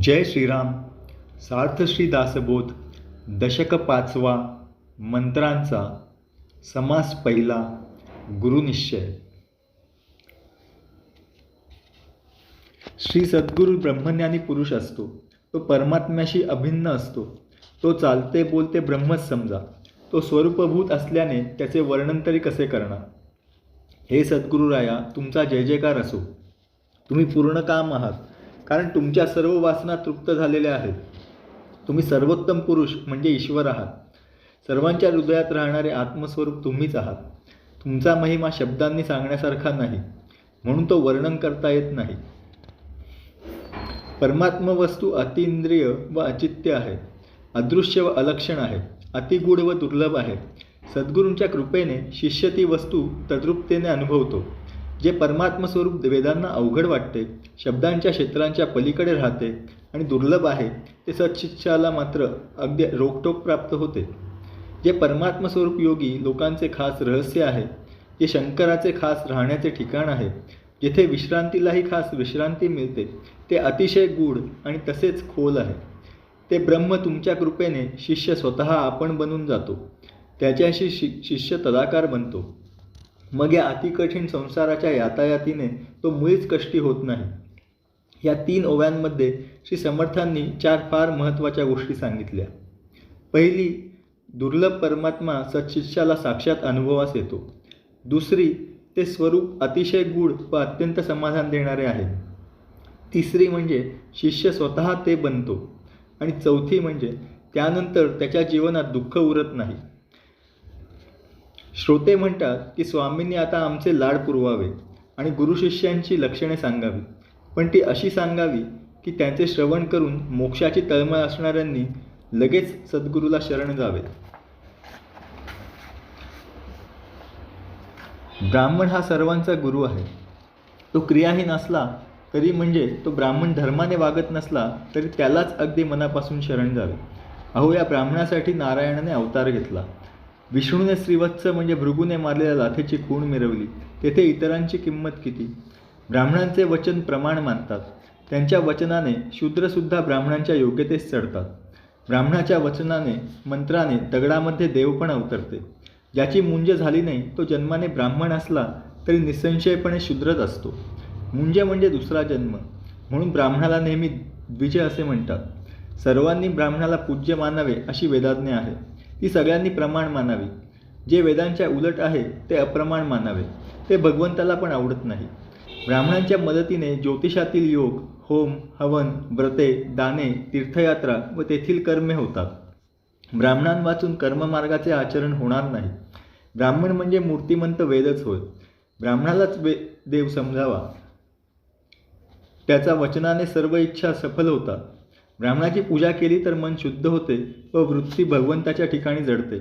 जय श्रीराम. सार्थश्री दासबोध दशक पाचवा मंत्रांचा समास पहिला गुरुनिश्चय श्री सद्गुरू ब्रह्मज्ञानी पुरुष असतो. तो परमात्म्याशी अभिन्न असतो. तो चालते बोलते ब्रह्मच समजा. तो स्वरूपभूत असल्याने त्याचे वर्णन तरी कसे करणार? हे सद्गुरुराया तुमचा जय जयकार असो. तुम्ही पूर्ण काम आहात. कारण तुमच्या सर्व वासना तृप्त झालेल्या आहेत. तुम्ही सर्वोत्तम पुरुष म्हणजे ईश्वर आहात. सर्वांच्या हृदयात राहणारे आत्मस्वरूप तुम्हीच आहात. तुमचा महिमा शब्दांनी सांगण्यासारखा नाही म्हणून तो वर्णन करता येत नाही. परमात्म वस्तू अतिंद्रिय व अचित्य आहे. अदृश्य व अलक्षण आहे. अतिगूढ व दुर्लभ आहे. सद्गुरूंच्या कृपेने शिष्य ती वस्तू तद्रुपतेने अनुभवतो. जे परमात्मस्वरूप वेदांना अवघड वाटते शब्दांच्या क्षेत्रांच्या पलीकडे राहते आणि दुर्लभ आहे ते सत्शिष्याला मात्र अगदी रोकटोक प्राप्त होते. जे परमात्मस्वरूप योगी लोकांचे खास रहस्य आहे जे शंकराचे खास राहण्याचे ठिकाण आहे जेथे विश्रांतीलाही खास विश्रांती मिळते ते अतिशय गूढ आणि तसेच खोल आहे. ते ब्रह्म तुमच्या कृपेने शिष्य स्वतः आपण बनून जातो त्याच्याशी शि शिष्य तदाकार बनतो. मग या अतिकठीण संसाराच्या यातायातीने तो मुळीच कष्टी होत नाही. या तीन ओव्यांमध्ये श्री समर्थांनी चार फार महत्त्वाच्या गोष्टी सांगितल्या. पहिली दुर्लभ परमात्मा सत्शिष्याला साक्षात अनुभवास येतो. दुसरी ते स्वरूप अतिशय गूढ व अत्यंत समाधान देणारे आहे तिसरी म्हणजे शिष्य स्वतः ते बनतो. आणि चौथी म्हणजे त्यानंतर त्याच्या जीवनात दुःख उरत नाही. श्रोते म्हणतात की स्वामींनी आता आमचे लाड पुरवावे आणि गुरुशिष्यांची लक्षणे सांगावी. पण ती अशी सांगावी की त्यांचे श्रवण करून मोक्षाची तळमळ असणाऱ्यांनी लगेच सद्गुरूला शरण जावे. ब्राह्मण हा सर्वांचा गुरु आहे. तो क्रियाहीन असला तरी म्हणजे तो ब्राह्मण धर्माने वागत नसला तरी त्यालाच अगदी मनापासून शरण जावे. अहो या ब्राह्मणासाठी नारायणाने अवतार घेतला. विष्णूने श्रीवत्स म्हणजे भृगूने मारलेल्या लाथेची खूण मिरवली. तेथे इतरांची किंमत किती? ब्राह्मणांचे वचन प्रमाण मानतात. त्यांच्या वचनाने शूद्रसुद्धा ब्राह्मणांच्या योग्यतेस चढतात. ब्राह्मणाच्या वचनाने मंत्राने दगडामध्ये देव पण अवतरते. ज्याची मुंज झाली नाही तो जन्माने ब्राह्मण असला तरी निसंशयपणे शूद्रच असतो. मुंज म्हणजे दुसरा जन्म. म्हणून ब्राह्मणाला नेहमी द्विज असे म्हणतात. सर्वांनी ब्राह्मणाला पूज्य मानावे अशी वेदाज्ञा आहे ती सगळ्यांनी प्रमाण मानावी. जे वेदांच्या उलट आहे ते अप्रमाण मानावे. ते भगवंताला पण आवडत नाही. ब्राह्मणांच्या मदतीने ज्योतिषातील योग होम हवन व्रते दाने तीर्थयात्रा व तेथील कर्मे होतात. ब्राह्मणांवाचून कर्ममार्गाचे आचरण होणार नाही. ब्राह्मण म्हणजे मूर्तिमंत वेदच होय. ब्राह्मणालाच वे देव समजावा. त्याचा वचनाने सर्व इच्छा सफल होतात. ब्राह्मणाची पूजा केली तर मन शुद्ध होते व वृत्ती भगवंताच्या ठिकाणी जडते.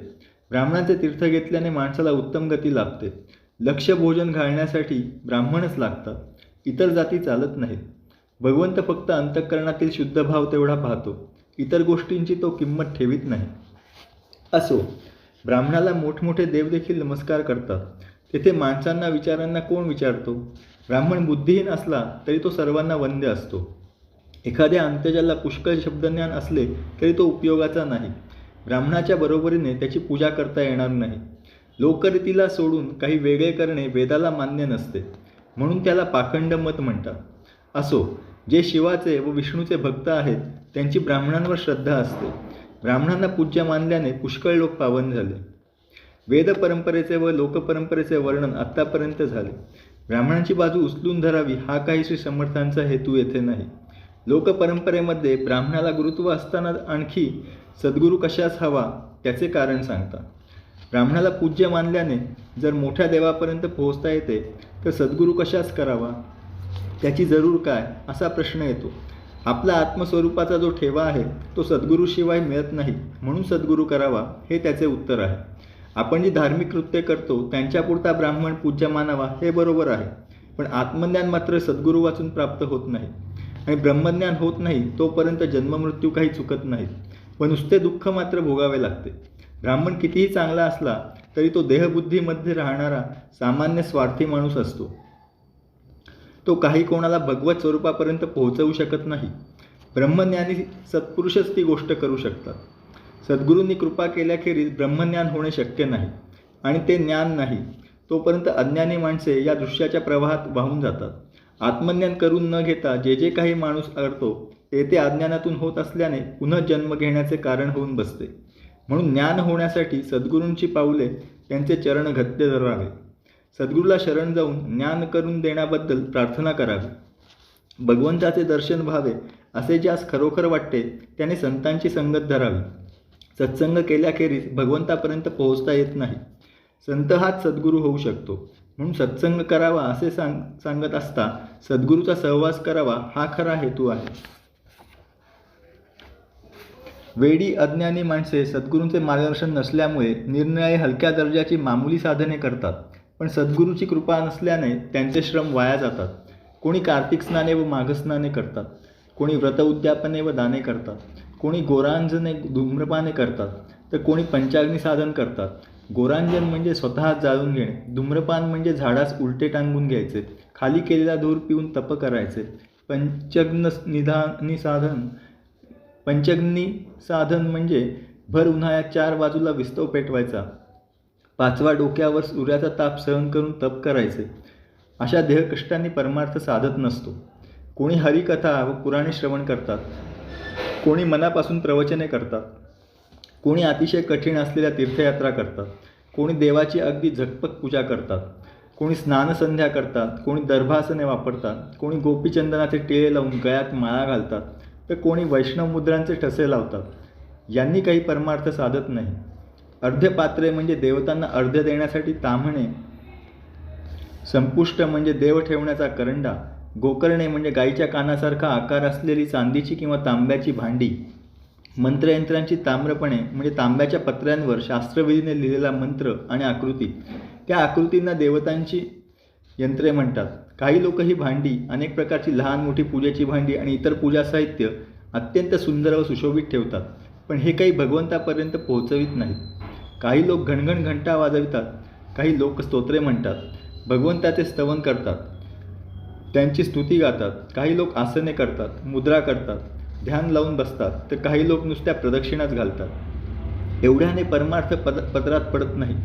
ब्राह्मणाचे तीर्थ घेतल्याने माणसाला उत्तम गती लाभते. लक्ष भोजन घालण्यासाठी ब्राह्मणच लागतात. इतर जाती चालत नाहीत. भगवंत फक्त अंतःकरणातील शुद्ध भाव तेवढा पाहतो. इतर गोष्टींची तो किंमत ठेवीत नाही. असो ब्राह्मणाला मोठमोठे देव देखील नमस्कार करतात. तेथे माणसांना विचारांना कोण विचारतो? ब्राह्मण बुद्धिहीन असला तरी तो सर्वांना वंद्य असतो. एखाद्या अंत्यजाला पुष्कळ शब्दज्ञान असले तरी तो उपयोगाचा नाही. ब्राह्मणाच्या बरोबरीने त्याची पूजा करता येणार नाही. लोकरीतीला सोडून काही वेगळे करणे वेदाला मान्य नसते. म्हणून त्याला पाखंड मत म्हणतात. असो जे शिवाचे व विष्णूचे भक्त आहेत त्यांची ब्राह्मणांवर श्रद्धा असते. ब्राह्मणांना पूज्य मानल्याने पुष्कळ लोक पावन झाले. वेद परंपरेचे व लोकपरंपरेचे वर्णन आत्तापर्यंत झाले. ब्राह्मणांची बाजू उचलून धरावी हा काही श्री समर्थांचा हेतू येथे नाही. लोकपरंपरेमध्ये ब्राह्मणाला गुरुत्व असताना आणखी सद्गुरू कशास हवा त्याचे कारण सांगतात. ब्राह्मणाला पूज्य मानल्याने जर मोठ्या देवापर्यंत पोहोचता येते तर सद्गुरू कशास करावा? त्याची जरूर काय? असा प्रश्न येतो. आपला आत्मस्वरूपाचा जो ठेवा आहे तो सद्गुरूशिवाय मिळत नाही. म्हणून सद्गुरू करावा हे त्याचे उत्तर आहे. आपण जी धार्मिक कृत्य करतो त्यांच्यापुरता ब्राह्मण पूज्य मानावा हे बरोबर आहे. पण आत्मज्ञान मात्र सद्गुरू वाचून प्राप्त होत नाही. आणि ब्रह्मज्ञान होत नाही तोपर्यंत जन्ममृत्यू काही चुकत नाहीत पण नुसते दुःख मात्र भोगावे लागते. ब्राह्मण कितीही चांगला असला तरी तो देहबुद्धीमध्ये राहणारा सामान्य स्वार्थी माणूस असतो. तो काही कोणाला भगवत स्वरूपापर्यंत पोहोचवू शकत नाही. ब्रह्मज्ञानी सत्पुरुषच ती गोष्ट करू शकतात. सद्गुरूंनी कृपा केल्याखेरीज ब्रह्मज्ञान होणे शक्य नाही आणि ते ज्ञान नाही. तोपर्यंत अज्ञानी माणसे या दृश्याच्या प्रवाहात वाहून जातात. आत्मज्ञान करून न घेता जे जे काही माणूस करतो ते ते अज्ञानातून होत असल्याने पुन्हा जन्म घेण्याचे कारण होऊन बसते. म्हणून ज्ञान होण्यासाठी सद्गुरूंची पाऊले त्यांचे चरण घट्ट धरावे. सद्गुरूला शरण जाऊन ज्ञान करून देण्याबद्दल प्रार्थना करावी. भगवंताचे दर्शन व्हावे असे ज्यास खरोखर वाटते त्याने संतांची संगत धरावी. सत्संग केल्याखेरीज भगवंतापर्यंत पोहोचता येत नाही. संत हाच सद्गुरू होऊ शकतो. म्हणून सत्संग करावा असे सांग सांगत असता सद्गुरूचा सहवास करावा हा खरा हेतू आहे. वेडी अज्ञानी माणसे सद्गुरूंचे मार्गदर्शन नसल्यामुळे निर्णय हलक्या दर्जाची मामूली साधने करतात. पण सद्गुरूची कृपा नसल्याने त्यांचे श्रम वाया जातात. कोणी कार्तिक स्नाने व माघस्नाने करतात. कोणी व्रत उद्यापने व दाने करतात. कोणी गोरांजने धूम्रपाने करतात. तर कोणी पंचाग्नी साधन करतात. गोरांजन म्हणजे स्वतः जाळून घेणे धूम्रपान म्हणजे झाडास उलटे टांगून घ्यायचे खाली केलेला धूर पिऊन तप करायचे. पंचग्न निधानी साधन पंचग्नी साधन म्हणजे भर उन्हाळ्यात चार बाजूला विस्तव पेटवायचा. पाचवा डोक्यावर सूर्याचा ताप सहन करून तप करायचे. अशा देहकष्टांनी परमार्थ साधत नसतो. कोणी हरिकथा व पुराणे श्रवण करतात. कोणी मनापासून प्रवचने करतात. कोणी अतिशय कठीण असलेल्या तीर्थयात्रा करतात कोणी देवाची अगदी झकपक पूजा करतात कोणी स्नानसंध्या करतात कोणी दर्भासने वापरतात कोणी गोपीचंदनाचे टिळे लावून गळ्यात माळा घालतात तर कोणी वैष्णव मुद्रांचे ठसे लावतात. यांनी काही परमार्थ साधत नाही. अर्धे पात्रे म्हणजे देवतांना अर्ध देण्यासाठी ताम्हणे संपुष्ट म्हणजे देव ठेवण्याचा करंडा गोकर्णे म्हणजे गाईच्या कानासारखा आकार असलेली चांदीची किंवा तांब्याची भांडी मंत्रयंत्रांची ताम्रपणे म्हणजे तांब्याच्या पत्र्यांवर शास्त्रविधीने लिहिलेला मंत्र आणि आकृती त्या आकृतींना देवतांची यंत्रे म्हणतात. काही लोक ही भांडी अनेक प्रकारची लहान मोठी पूजेची भांडी आणि इतर पूजा साहित्य अत्यंत सुंदर व सुशोभित ठेवतात पण हे काही भगवंतापर्यंत पोहोचवित नाहीत. काही लोक घणघण घंटा वाजवितात काही लोक स्तोत्रे म्हणतात भगवंताचे स्तवन करतात त्यांची स्तुती गातात काही लोक आसने करतात मुद्रा करतात ध्यान लावून बसतात तर काही लोक नुसत्या प्रदक्षिणाच घालतात. एवढ्याने परमार्थ पद पदरात पडत नाही.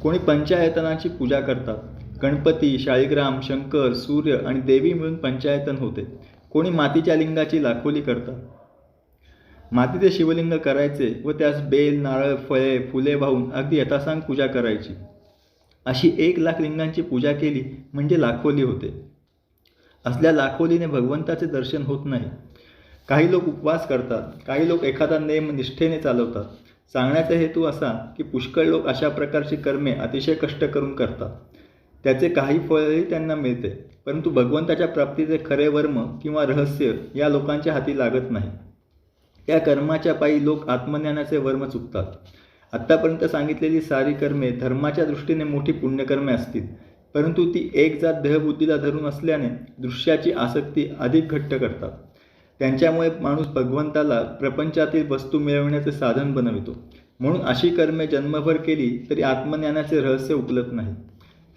कोणी पंचायतनाची पूजा करतात. गणपती शाळीग्राम शंकर सूर्य आणि देवी मिळून पंचायतन होते. कोणी मातीच्या लिंगाची लाखोली करतात. मातीचे शिवलिंग करायचे व त्यास बेल नारळ फळे फुले वाहून अगदी यथासांग पूजा करायची. अशी एक लाख लिंगांची पूजा केली म्हणजे लाखोली होते. असल्या लाखोलीने भगवंताचे दर्शन होत नाही. काही लोक उपवास करतात काही लोक एखादा नेम निष्ठेने चालवतात. सांगण्याचा हेतू असा की पुष्कळ लोक अशा प्रकारची कर्मे अतिशय कष्ट करून करतात. त्याचे काही फळही त्यांना मिळते परंतु भगवंताच्या प्राप्तीचे खरे वर्म किंवा रहस्य या लोकांच्या हाती लागत नाही. या कर्माच्या पायी लोक आत्मज्ञानाचे वर्म चुकतात. आत्तापर्यंत सांगितलेली सारी कर्मे धर्माच्या दृष्टीने मोठी पुण्यकर्मे असतील परंतु ती एक जात देहबुद्धीला धरून असल्याने दृश्याची आसक्ती अधिक घट्ट करतात. त्यांच्यामुळे माणूस भगवंताला प्रपंचातील वस्तू मिळवण्याचे साधन बनवितो. म्हणून अशी कर्मे जन्मभर केली तरी आत्मज्ञानाचे रहस्य उपलब्ध नाही.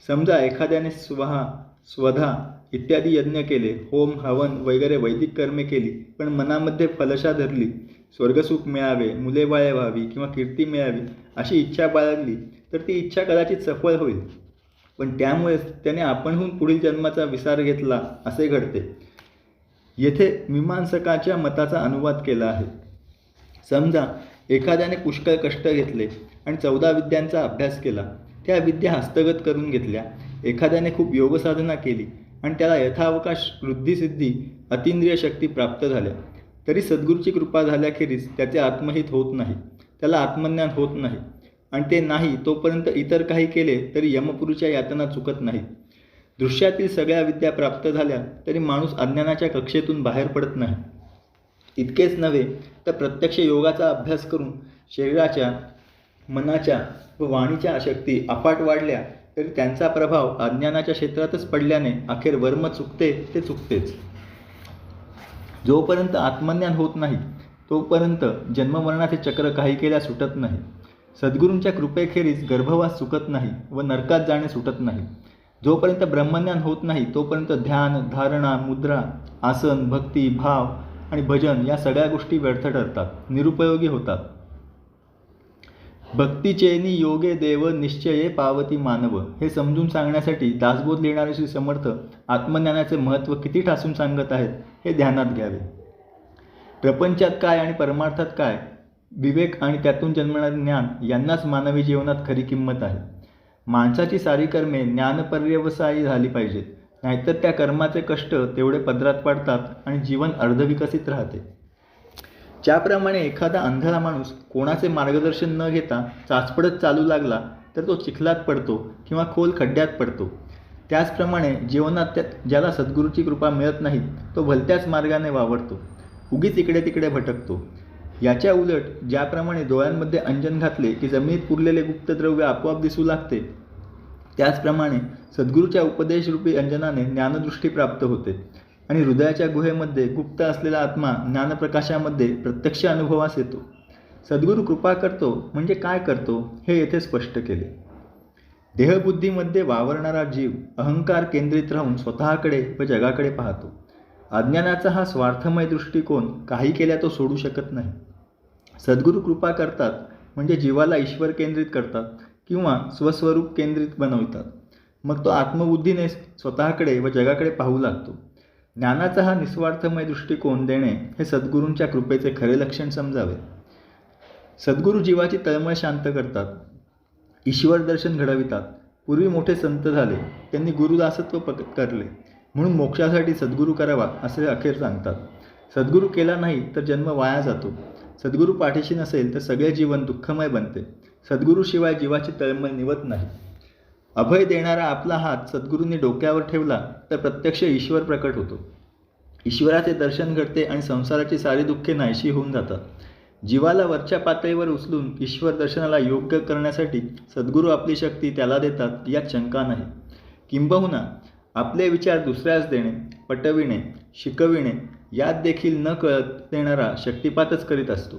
समजा एखाद्याने स्वहा स्वधा इत्यादी यज्ञ केले होम हवन वगैरे वैदिक कर्मे केली पण मनामध्ये फलशा धरली स्वर्गसुख मिळावे मुले बाळे व्हावी किंवा कीर्ती मिळावी अशी इच्छा बाळगली तर ती इच्छा कदाचित सफळ होईल. पण त्यामुळेच त्याने आपणहून पुढील जन्माचा विसार घेतला असे घडते. येथे मीमांसकाच्या मताचा अनुवाद केला आहे. समजा एखाद्याने पुष्कळ कष्ट घेतले आणि चौदा विद्यांचा अभ्यास केला. त्या विद्या हस्तगत करून घेतल्या. एखाद्याने खूप योगसाधना केली आणि त्याला यथावकाश वृद्धिसिद्धी अतिंद्रिय शक्ती प्राप्त झाल्या. तरी सद्गुरूची कृपा झाल्याखेरीज त्याचे आत्महित होत नाही. त्याला आत्मज्ञान होत नाही. आणि ते नाही तोपर्यंत इतर काही केले तरी यमपुरुच्या यातना चुकत नाहीत. दृश्यातील सगळ्या विद्या प्राप्त झाल्या तरी माणूस अज्ञानाच्या कक्षेतून बाहेर पडत नाही. इतकेच नव्हे तर प्रत्यक्ष योगाचा अभ्यास करून शरीराच्या मनाच्या व वाणीच्या शक्ती अफाट वाढल्या तरी त्यांचा प्रभाव अज्ञानाच्या क्षेत्रातच पडल्याने अखेर वर्म चुकते ते चुकतेच. जोपर्यंत आत्मज्ञान होत नाही तोपर्यंत जन्ममरणाचे चक्र काही केल्या सुटत नाही. सद्गुरूंच्या कृपेखेरीज गर्भवास चुकत नाही व नरकात जाणे सुटत नाही. जोपर्यंत ब्रह्मज्ञान होत नाही तोपर्यंत ध्यान धारणा मुद्रा आसन भक्ती भाव आणि भजन या सगळ्या गोष्टी व्यर्थ ठरतात निरुपयोगी होतात. भक्तीचेनी योगे देव निश्चये पावती मानव. हे समजून सांगण्यासाठी दासबोध लिहिणारे श्री समर्थ आत्मज्ञानाचे महत्त्व किती ठासून सांगत आहेत हे ध्यानात घ्यावे. प्रपंचात काय आणि परमार्थात काय विवेक आणि त्यातून जन्मणारे ज्ञान यांनाच मानवी जीवनात खरी किंमत आहे. माणसाची सारी कर्मे ज्ञानपर्यवसायी झाली पाहिजेत. नाहीतर त्या कर्माचे कष्ट तेवढे पदरात पडतात आणि जीवन अर्धविकसित राहते. ज्याप्रमाणे एखादा अंधारा माणूस कोणाचे मार्गदर्शन न घेता चाचपडत चालू लागला तर तो चिखलात पडतो किंवा खोल खड्ड्यात पडतो. त्याचप्रमाणे जीवनात त्या ज्याला सद्गुरूची कृपा मिळत नाही तो भलत्याच मार्गाने वावरतो. उगीच इकडे तिकडे भटकतो. याच्या उलट ज्याप्रमाणे डोळ्यांमध्ये अंजन घातले की जमिनीत पुरलेले गुप्तद्रव्य आपोआप दिसू लागते त्याचप्रमाणे सद्गुरूच्या उपदेशरूपी अंजनाने ज्ञानदृष्टी प्राप्त होते आणि हृदयाच्या गुहेमध्ये गुप्त असलेला आत्मा ज्ञानप्रकाशामध्ये प्रत्यक्ष अनुभवास येतो. सद्गुरू कृपा करतो म्हणजे काय करतो हे येथे स्पष्ट केले. देहबुद्धीमध्ये वावरणारा जीव अहंकार केंद्रित राहून स्वतःकडे व जगाकडे पाहतो. अज्ञानाचा हा स्वार्थमय दृष्टिकोन काही केल्या तो सोडू शकत नाही. सद्गुरू कृपा करतात म्हणजे जीवाला ईश्वर केंद्रित करतात किंवा स्वस्वरूप केंद्रित बनवतात. मग तो आत्मबुद्धीने स्वतःकडे व जगाकडे पाहू लागतो. ज्ञानाचा हा निस्वार्थमय दृष्टिकोन देणे हे सद्गुरूंच्या कृपेचे खरे लक्षण समजावे. सद्गुरू जीवाची तळमळ शांत करतात ईश्वर दर्शन घडवितात. पूर्वी मोठे संत झाले त्यांनी गुरुदासत्व करले. म्हणून मोक्षासाठी सद्गुरू करावा असे अखेर सांगतात. सद्गुरू केला नाही तर जन्म वाया जातो. सद्गुरू पाठीशी नसेल तर सगळे जीवन दुःखमय बनते. सद्गुरूशिवाय जीवाची तळमळ निवत नाही. अभय देणारा आपला हात सद्गुरूंनी डोक्यावर ठेवला तर प्रत्यक्ष ईश्वर प्रकट होतो. ईश्वराचे दर्शन घडते आणि संसाराची सारी दुःखे नाहीशी होऊन जातात. जीवाला वरच्या पातळीवर उचलून ईश्वर दर्शनाला योग्य करण्यासाठी सद्गुरू आपली शक्ती त्याला देतात यात शंका नाही. किंबहुना आपले विचार दुसऱ्यास देणे पटविणे शिकविणे यात देखील न कळत देणारा शक्तिपातच करीत असतो.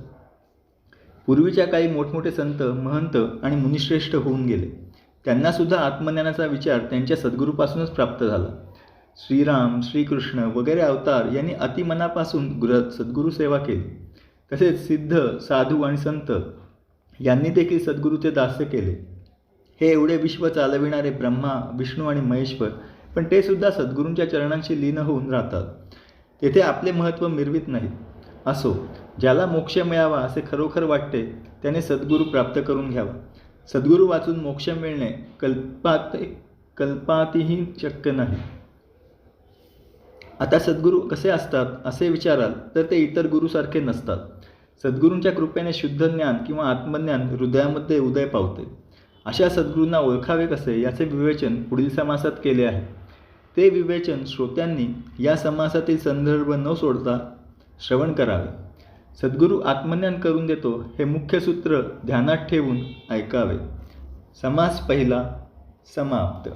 पूर्वीच्या काही मोठमोठे संत महंत आणि मुनिश्रेष्ठ होऊन गेले. त्यांनासुद्धा आत्मज्ञानाचा विचार त्यांच्या सद्गुरूपासूनच प्राप्त झाला. श्रीराम श्रीकृष्ण वगैरे अवतार यांनी अतिमनापासून गुर सद्गुरू सेवा केली. तसेच सिद्ध साधू आणि संत यांनी देखील सद्गुरूचे दास्य केले. हे एवढे विश्व चालविणारे ब्रह्मा विष्णू आणि महेश्वर पण ते सुद्धा सद्गुरूंच्या चरणांशी लीन होऊन राहतात. तेथे आपले महत्त्व मिरवित नाहीत. असो ज्याला मोक्ष मिळावा असे खरोखर वाटते त्याने सद्गुरू प्राप्त करून घ्यावा. सद्गुरू वाचून मोक्ष मिळणे कल्पात कल्पातही शक्य नाही. आता सद्गुरू कसे असतात असे विचाराल तर ते इतर गुरुसारखे नसतात. सद्गुरूंच्या कृपेने शुद्ध ज्ञान किंवा आत्मज्ञान हृदयामध्ये उदय पावते. अशा सद्गुरूंना ओळखावे कसे याचे विवेचन पुढील समासात केले आहे. ते विवेचन श्रोत्यांनी या समासातील संदर्भ न सोडता श्रवण करावे. सद्गुरू आत्मज्ञान करून देतो हे मुख्य सूत्र ध्यानात ठेवून ऐकावे. समास पहिला समाप्त.